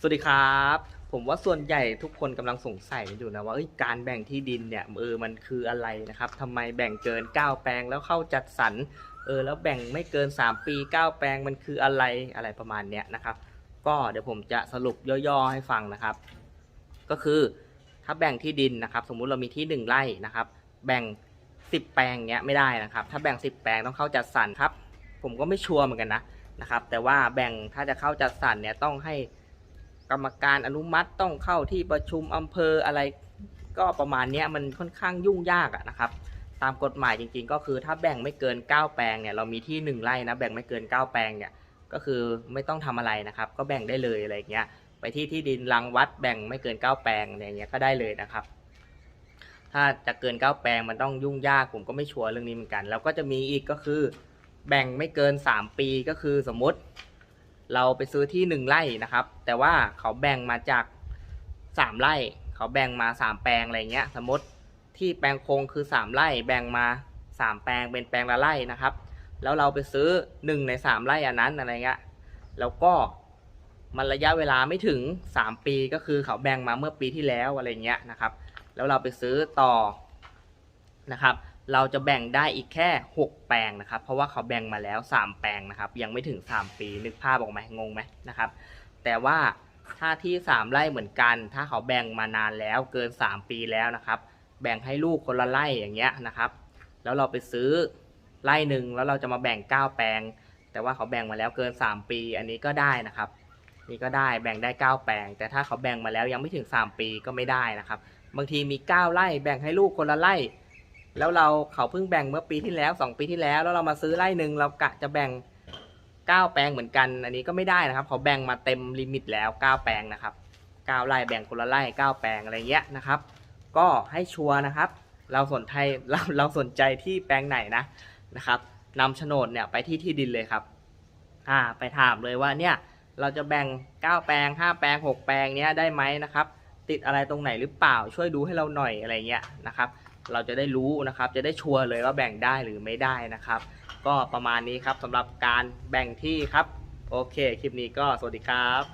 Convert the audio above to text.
สวัสดีครับ ผมว่าส่วนใหญ่ทุกคนกำลังสงสัยกันอยู่นะว่าการแบ่งที่ดินเนี่ยเออมันคืออะไรนะครับทำไมแบ่งเกิน 9 แปลงแล้วเข้าจัดสรรเออแล้วแบ่งไม่เกิน 3 ปี 9 แปลงมันคืออะไรอะไรประมาณเนี้ยนะครับ ก็เดี๋ยวผมจะสรุปย่อๆให้ฟังนะครับ ก็คือถ้าแบ่งที่ดินนะครับ สมมุติเรามีที่ 1 ไร่นะครับ แบ่ง 10 แปลงเนี้ยไม่ได้นะครับ ถ้าแบ่ง 10 แปลงต้องเข้าจัดสรรครับ ผมก็ไม่ชัวร์เหมือนกันนะนะครับ แต่ว่าแบ่งถ้าจะเข้าจัดสรรเนี่ยต้องให้ กรรมการอนุมัติต้องเข้าที่ประชุมอำเภออะไร ก็ประมาณนี้มันค่อนข้างยุ่งยากะนะครับ ตามกฎหมายจริงๆ ก็คือถ้าแบ่งไม่เกิน 9 แปลงเนี่ยเรามีที่ 1ไร่นะแบ่งไม่เกิน 9 แปลงเนี่ยก็คือไม่ต้องทำอะไรนะครับ ก็แบ่งได้เลยอะไรเงี้ยไปที่ที่ดินรังวัดแบ่งไม่เกิน 9 แปลงอะไรเงี้ยก็ได้เลยนะครับ ถ้าจะเกิน 9 แปลงมันต้องยุ่งยากผมก็ไม่ชัวร์เรื่องนี้เหมือนกัน แล้วก็จะมีอีกก็คือ แบ่งไม่เกิน 3 ปีก็คือสมมติ เราไปซื้อที่หนึ่งไร่นะครับ แต่ว่าเขาแบ่งมาจากสามไร่ เขาแบ่งมาสามแปลงอะไรเงี้ย สมมติที่แปลงคงคือสามไร่ แบ่งมาสามแปลงเป็นแปลงละไร่นะครับ แล้วเราไปซื้อหนึ่งในสามไร่อันนั้นอะไรเงี้ย แล้วก็มันระยะเวลาไม่ถึงสามปีก็คือเขาแบ่งมาเมื่อปีที่แล้วอะไรเงี้ยนะครับ แล้วเราไปซื้อต่อนะครับ เราจะแบ่งได้อีกแค่ 6 แปลงนะครับ เพราะว่าเขาแบ่งมาแล้ว 3 แปลงนะครับ ยังไม่ถึง 3 ปีนึกภาพออกไหมงงไหมนะครับ แต่ว่าถ้าที่ 3 ไร่เหมือนกัน ถ้าเขาแบ่งมานานแล้วเกิน 3 ปีแล้วนะครับ แบ่งให้ลูกคนละไร่อย่างเงี้ยนะครับ แล้วเราไปซื้อไร่หนึ่งแล้วเราจะมาแบ่ง 9 แปลง แต่ว่าเขาแบ่งมาแล้วเกิน 3 ปี อันนี้ก็ได้นะครับนี่ก็ได้แบ่งได้ 9 แปลง แต่ถ้าเขาแบ่งมาแล้วยังไม่ถึง 3 ปีก็ไม่ได้นะครับ บางทีมี 9 ไร่แบ่งให้ลูกคนละไร่ แล้วเราเขาเพิ่งแบ่งเมื่อปีที่แล้ว2ปีที่แล้ว แล้วเรามาซื้อไร่หนึ่งเรากะจะแบ่ง9แปลงเหมือนกัน อันนี้ก็ไม่ได้นะครับ เขาแบ่งมาเต็มลิมิตแล้ว9แปลงนะครับ9ไร่แบ่งคนละไร่9แปลงอะไรเงี้ยนะครับ ก็ให้ชัวร์นะครับ เราสนใจเราเราสนใจที่แปลงไหนนะนะครับนำโฉนดเนี่ยไปที่ที่ดินเลยครับอ่าไปถามเลยว่าเนี่ยเราจะแบ่ง 9 แปลง 5 แปลง 6 แปลงเนี้ยได้ไหมนะครับ ติดอะไรตรงไหนหรือเปล่าช่วยดูให้เราหน่อยอะไรเงี้ยนะครับ เราจะได้รู้นะครับ จะได้ชัวร์เลยว่าแบ่งได้หรือไม่ได้นะครับ ก็ประมาณนี้ครับสำหรับการแบ่งที่ครับ โอเค คลิปนี้ก็สวัสดีครับ